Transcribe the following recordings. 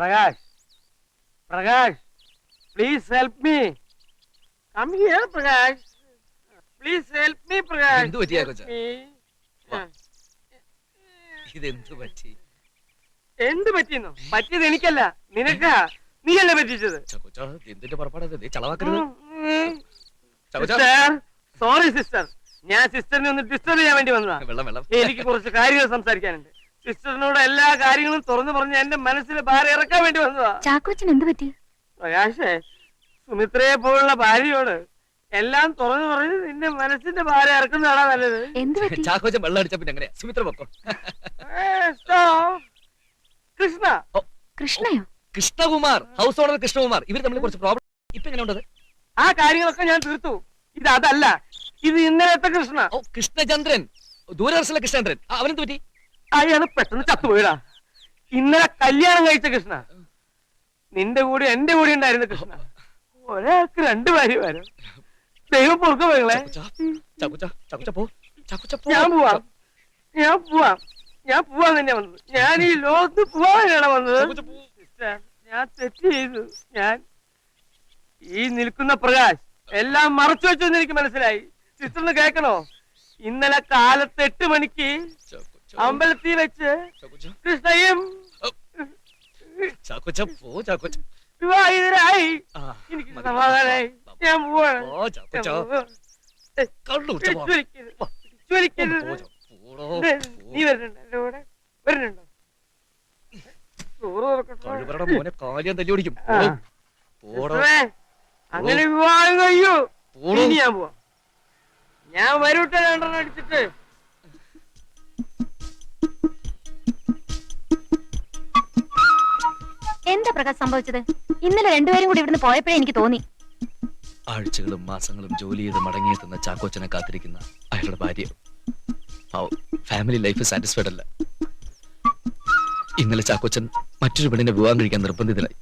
Prakash Prakash please help me come here Prakash. Please help me Prakash. എന്ത് പറ്റിയാ കൊച്ചാ? ഇതെന്ത് പറ്റി? എന്ത് പറ്റിയെന്നോ? പറ്റിയത് എനിക്കല്ല. നിനക്കാ. നീയല്ലേ പറ്റിച്ചത്? എന്തിന്റെ പുറപ്പാടത്? ചളവാക്കരുത്. സോറി സിസ്റ്റർ ഞാൻ സിസ്റ്ററിനെ ഒന്ന് ഡിസ്റ്റർബ് ചെയ്യാൻ വേണ്ടി വന്നതാ. എനിക്ക് കുറച്ച് കാര്യങ്ങൾ സംസാരിക്കാനുണ്ട്. സിസ്റ്ററിനോട് എല്ലാ കാര്യങ്ങളും തുറന്നു പറഞ്ഞ് എന്റെ മനസ്സിൽ ഭാര്യ ഇറക്കാൻ വേണ്ടി വന്നതാ. ചാക്കോച്ചൻ എന്ത് പറ്റി? പ്രകാശേ സുമിത്രയെ പോലുള്ള ഭാര്യയോട് എല്ലാം തുറന്നു പറഞ്ഞ് നിന്റെ മനസ്സിന്റെ ഭാര്യ ഇറക്കുന്നതാണോ നല്ലത്? എന്ത് പറ്റി? ചാക്കോച്ചൻ വെള്ളം അടിച്ച പിന്നെ എങ്ങനെയാ? സുമിത്ര പൊക്കോ? ഏ, stop. കൃഷ്ണ. കൃഷ്ണയോ? കൃഷ്ണകുമാർ ഹൗസ് ഓണർ കൃഷ്ണകുമാർ ഇവർ തമ്മിൽ കുറച്ച് പ്രോബ്ലം ഇപ്പൊ എങ്ങനെ ഉണ്ടത് ആ കാര്യങ്ങളൊക്കെ ഞാൻ തീർത്തു. ഇത് അതല്ല. ഇത് ഇന്നലത്തെ കൃഷ്ണ. ഓ കൃഷ്ണചന്ദ്രൻ. ദൂരദർശനിലെ കൃഷ്ണചന്ദ്രൻ. ആ, അവനെന്ത് പറ്റി? അയാൾ പെട്ടെന്ന് ചത്തുപോയിടാ. ഇന്നലെ കല്യാണം കഴിച്ച കൃഷ്ണ. നിന്റെ കൂടെ എന്റെ കൂടെ ഉണ്ടായിരുന്നു കൃഷ്ണ. ഒരാൾക്ക് രണ്ടു രണ്ട് വരും. ദൈവം പൊറുക്ക പോകളെ ചാക്കോച്ചാ, ചാക്കോച്ചാ, ചാക്കോച്ചാ പോ. ചാക്കോച്ചാ പോ. ഞാൻ പോവാ. ഞാൻ പോവാ. ഞാൻ പോവാൻ തന്നെ വന്നത്. ഞാൻ ഈ ലോകത്ത് പോവാൻ തന്നെയാണ് വന്നത്. ഞാൻ തെറ്റ് ചെയ്തു. ഞാൻ ഈ നിൽക്കുന്ന പ്രകാശ് എല്ലാം മറച്ചു വെച്ചെന്ന് എനിക്ക് മനസ്സിലായി. സിസ്റ്ററിന് കേൾക്കണോ? ഇന്നലെ കാലത്ത് എട്ട് മണിക്ക് അമ്പലത്തിൽ വെച്ച് കൃഷ്ണയും ചാക്കോച്ചാ പോ ചാക്കോച്ചാ. വിവാഹിതരായി. എനിക്ക് സമാധാനായി. ഞാൻ പോവാണ്. ചാക്കോച്ചാ. നീ. വരുന്നുണ്ടോ? കൂടെ വരുന്നുണ്ടോ? മോനെ കാലിയാൻ തല്ലി ഓടിക്കും. അങ്ങനെ വിവാഹം കഴിയൂ. ഞാൻ പോവാം. ഞാൻ വരൂട്ടെ രണ്ടെണ്ണം അടിച്ചിട്ട്. എന്താ പ്രകാശ് സംഭവിച്ചത്? ഇന്നലെ രണ്ടുപേരും കൂടി ഇവിടുന്ന് പോയപ്പോഴേ എനിക്ക് തോന്നി. ആഴ്ചകളും മാസങ്ങളും ജോലി ചെയ്ത് മടങ്ങിയെത്തുന്ന ചാക്കോച്ചനെ കാത്തിരിക്കുന്ന അയാളുടെ ഭാര്യ. ഫാമിലി ലൈഫ് സാറ്റിസ്ഫൈഡ് അല്ല. ഇന്നലെ ചാക്കോച്ചൻ മറ്റൊരു പെണ്ണിനെ വിവാഹം കഴിക്കാൻ നിർബന്ധിതനായി.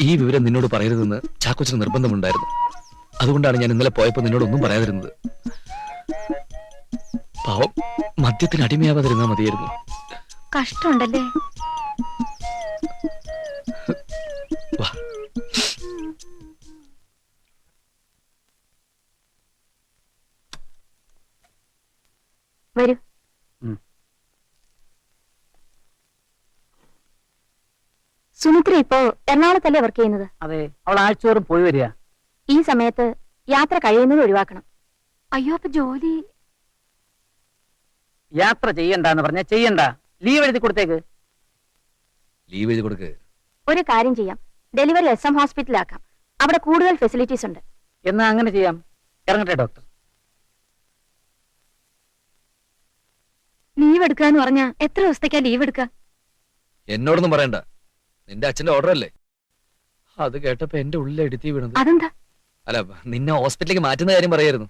ഈ വിവരം നിന്നോട് പറയരുതെന്ന് ചാക്കോച്ചന് നിർബന്ധമുണ്ടായിരുന്നു. അതുകൊണ്ടാണ് ഞാൻ ഇന്നലെ പോയപ്പോൾ നിന്നോടൊന്നും പറയാതിരുന്നത്. പാവം മദ്യത്തിന് അടിമയാവാതിരുന്നാ മതിയായിരുന്നു. കഷ്ടമുണ്ടല്ലേ? വരൂ. സുമിത്ര ഇപ്പോ എറണാകുളത്തല്ലേ വർക്ക് ചെയ്യുന്നത്? അതെ അവൾ ആഴ്ചോറും പോയി വരിക. ഈ സമയത്ത് യാത്ര കഴിയുന്നത് ഒഴിവാക്കണം. അയ്യോ അപ്പൊ ജോലി? യാത്ര ചെയ്യണ്ടെന്ന് പറഞ്ഞ ചെയ്യണ്ട. ലീവ് എഴുതി കൊടുത്തേക്ക്. ലീവ് എഴുതി കൊടുക്ക്. ഒരു കാര്യം ചെയ്യാം. ഡെലിവറി എസ് എം ഹോസ്പിറ്റലാക്കാം അവിടെ കൂടുതൽ ഫെസിലിറ്റീസ് ഉണ്ട്. എന്നാ അങ്ങനെ ചെയ്യാം. ഇറങ്ങട്ടെ ഡോക്ടർ ലീവ് എടുക്കാന്ന് എന്ന് പറഞ്ഞാ എത്ര ദിവസത്തേക്കാ ലീവ് എടുക്ക? എന്നോടൊന്നും പറയണ്ട. നിന്റെ അച്ഛന്റെ ഓർഡർ അല്ലേ? അത് കേട്ടപ്പോ എന്റെ ഉള്ളിൽ എടുത്തി വീണത്. അതെന്താ? അല്ല നിന്നെ ഹോസ്പിറ്റലിലേക്ക് മാറ്റുന്ന കാര്യം പറയായിരുന്നു.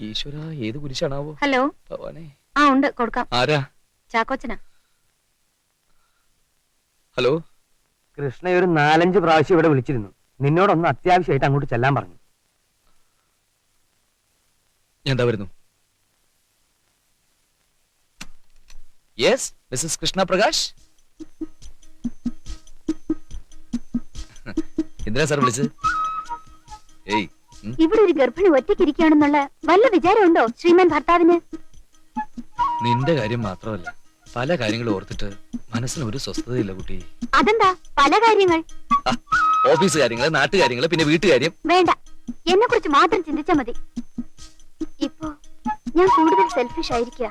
ഈശ്വരാ ഏത് കുരിശാണാവോ? ഹലോ? ഭവാനെ ആ ഉണ്ട്. കൊടുക്കാം. ആരാ? ചാക്കോച്ചനാ. ഹലോ? കൃഷ്ണ ഒരു നാലഞ്ച് പ്രാവശ്യം ഇവിടെ വിളിച്ചിരുന്നു. നിന്നോടൊന്ന് അത്യാവശ്യമായിട്ട് അങ്ങോട്ട് ചെല്ലാൻ പറഞ്ഞു. ഞാൻ എന്താ വരുന്നു? യെസ് മിസ്സസ് കൃഷ്ണപ്രകാശ് എന്തിനാ സാർ വിളിച്ചത്? ഏയ് ഇവിടെ ഒരു ഗർഭിണി ഒറ്റയ്ക്കിരിക്കുകയാണെന്നുള്ള വല്ല വിചാരമുണ്ടോ ശ്രീമാൻ ഭർത്താവിന്? നിന്റെ കാര്യം മാത്രമല്ല പല കാര്യങ്ങളും ഓർത്തിട്ട് മനസ്സിന് ഒരു സ്വസ്ഥതയില്ല കുട്ടി. അതെന്താ പല കാര്യങ്ങൾ? ഓഫീസ് കാര്യങ്ങൾ നാട്ടുകാര്യങ്ങൾ പിന്നെ വീട്ടുകാര്യം വേണ്ട എന്നെ കുറിച്ച് മാത്രം ചിന്തിച്ചാ മതി. ഇപ്പോ ഞാൻ കൂടുതൽ സെൽഫിഷ് ആയിരിക്കുക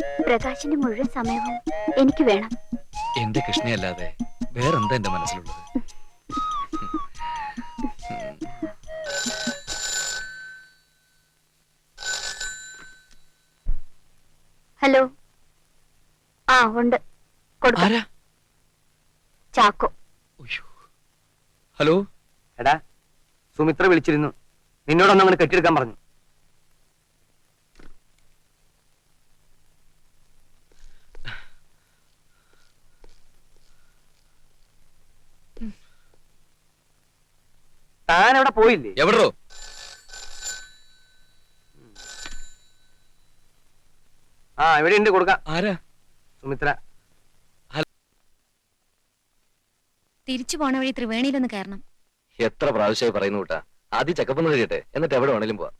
പ്രകാശിന്റെ മുഴുവൻ സമയവും എനിക്ക് വേണം. എന്റെ കൃഷ്ണയല്ലാതെ വേറെന്താ എന്റെ മനസ്സിലുള്ളത്? ഹലോ. ആ ഉണ്ട്. കൊടുക്കാം. ചാക്കോ. ഹലോ? എടാ സുമിത്ര വിളിച്ചിരുന്നു. നിന്നോടൊന്നും അങ്ങനെ കെട്ടിയെടുക്കാൻ പറഞ്ഞു. താൻ അവിടെ പോയില്ലേ? എവിടോ ആ ഇവിടെ ഉണ്ട് കൊടുക്കാം. ആരാ? സുമിത്ര. തിരിച്ചു പോണ വഴി ത്രിവേണിയിലൊന്ന് കയറണം. എത്ര പ്രാവശ്യമായി പറയുന്നു കൂട്ടാ. ആദ്യം ചെക്കപ്പ് ഒന്ന് കഴിയട്ടെ എന്നിട്ട് എവിടെ വേണേലും പോവാ.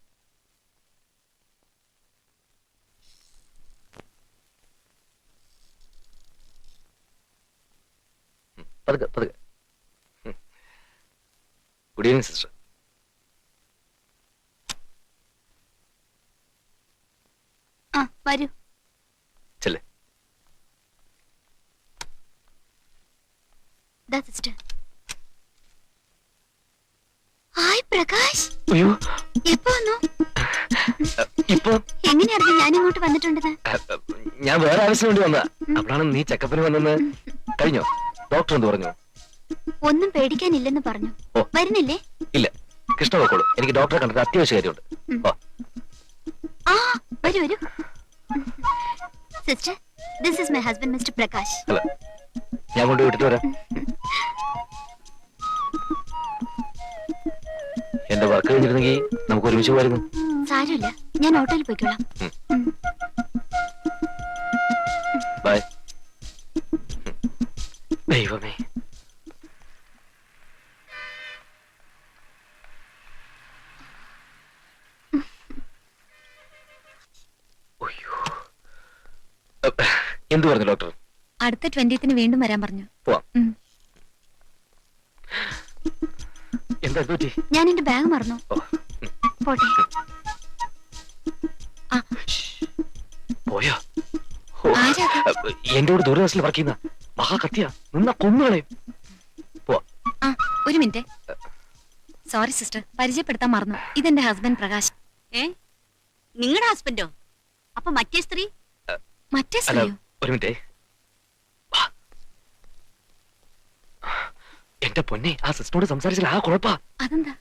പതുക്കെ പതുക്കെ. ഗുഡ് ഈവനിങ് സിസ്റ്റർ ആ വരൂ. ചെല്ലേ. ദാ സിസ്റ്റർ ഹായ് പ്രകാശ്. അയ്യോ. എപ്പോ വന്നു? ഇപ്പൊ? എങ്ങനെ അറിഞ്ഞു ഞാൻ ഇങ്ങോട്ട് വന്നിട്ടുണ്ടെന്ന് ഞാൻ വേറെ ആവശ്യം വേണ്ടി വന്നതാ. അപ്പോഴാണ് നീ ചെക്കപ്പിന് വന്നെന്ന് കഴിഞ്ഞോ? ഡോക്ടർ എന്ത് പറഞ്ഞു? ഒന്നും പേടിക്കാനില്ലെന്ന് പറഞ്ഞു. വരുന്നില്ലേ? ഇല്ല. കൃഷ്ണ നോക്കോളൂ എനിക്ക് ഡോക്ടറെ കണ്ടിട്ട് അത്യാവശ്യ കാര്യമുണ്ട്. ആ വരൂ വരൂ. Sister this is my husband mister Prakash. Hello. ഞാൻ കൊണ്ട് വിട്ടിട്ട് വരാം എന്റെ വർക്ക് കഴിഞ്ഞിരുന്നെങ്കിൽ നമുക്ക് ഒരുമിച്ച് പോയിരുന്നു സാരമില്ല. ഞാൻ ഓട്ടോയിൽ പോയിക്കോളാം. ബൈ ദൈവമേ. എന്ത് പറഞ്ഞു ഡോക്ടർ? അടുത്ത ട്വന്റിയത്തിന് വീണ്ടും വരാൻ പറഞ്ഞു. എന്താ പറ്റി? ഞാൻ എന്റെ ബാഗ് മറന്നു. പോട്ടെ. ആ. പോയോ? എന്റെ കൂടെ ദൂരദർശനിൽ വർക്ക് ചെയ്യുന്ന മഹാകത്യ. നിന്ന കൊന്നുകളെ. ഒരു മിനിറ്റ്. സോറി സിസ്റ്റർ പരിചയപ്പെടുത്താൻ മറന്നു. ഇതെന്റെ ഹസ്ബൻഡ് പ്രകാശ്. ഏ? നിങ്ങളുടെ ഹസ്ബൻഡോ അപ്പൊ മറ്റേ സ്ത്രീ? മറ്റേ സ്ത്രീയോ? ഒരു മിനിറ്റ്. എന്റെ പൊന്നെ ആ സിസ്റ്ററോട് സംസാരിച്ചാൽ ആ കുഴപ്പാ. അതെന്താ?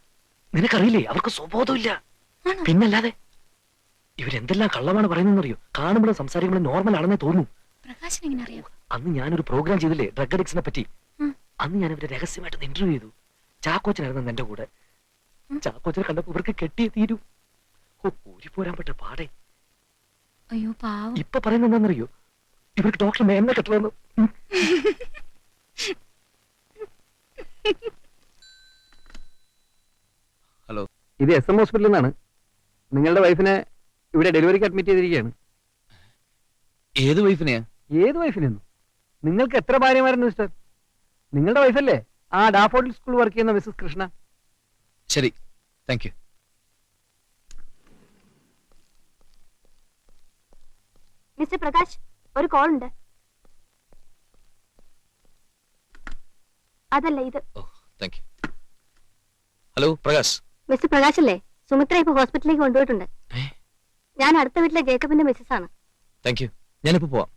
നിനക്കറിയില്ലേ അവർക്ക് സ്വബോധമില്ല പിന്നല്ലാതെ ഇവരെന്തെല്ലാം കള്ളമാണ് പറയുന്നറിയോ കാണുമ്പോഴും സംസാരിക്കുമ്പോഴും നോർമൽ ആണെന്നേ അറിയാം? അന്ന് ഞാനൊരു പ്രോഗ്രാം ചെയ്തില്ലേ ഡ്രഗ് അഡിക്സിനെ പറ്റി? അന്ന് ഞാൻ ഇവരെ രഹസ്യമായിട്ട് ഇന്റർവ്യൂ ചെയ്തു. ചാക്കോച്ചനായിരുന്നു എന്റെ കൂടെ. ചാക്കോച്ചനെ കണ്ടപ്പോ ഇവർക്ക് കെട്ടിയേ തീരൂ. ഓ ഊരി പോരാൻ പറ്റ പാടെ. അയ്യോ ഇപ്പൊ പറയുന്നത് എന്താണെന്നറിയോ ഇവർക്ക് ഡോക്ടർ മേന്നെ കെട്ടണമെന്ന്. ഹലോ. ഇത് എസ് എം ഹോസ്പിറ്റലിൽ നിന്നാണ്. നിങ്ങളുടെ വൈഫിനെ ഇവിടെ ഡെലിവറിക്ക് അഡ്മിറ്റ് ചെയ്തിരിക്കുകയാണ്. ഏത് വൈഫിനെയാ? ഏത് വൈഫിനെന്നു നിങ്ങൾക്ക് എത്ര ഭാര്യമാരുണ്ട് മിസ്റ്റർ? നിങ്ങളുടെ വൈഫല്ലേ? ആ ഡാഫോഡിൽ സ്കൂൾ വർക്ക് ചെയ്യുന്ന മിസ്സസ് കൃഷ്ണ. ശരി. താങ്ക് യു മിസ്റ്റർ പ്രകാശ് ഒരു കോൾ ഉണ്ട്. അതല്ല ഇത്. ഹലോ പ്രകാശ്. മിസ്റ്റർ പ്രകാശ് അല്ലേ? സുമിത്ര ഇപ്പൊ ഹോസ്പിറ്റലിലേക്ക് കൊണ്ടുപോയിട്ടുണ്ട്. ഞാൻ അടുത്ത വീട്ടിലെ ജേക്കബിന്റെ മിസ്സസ് ആണ്. താങ്ക് യു ഞാനിപ്പോ പോവാം.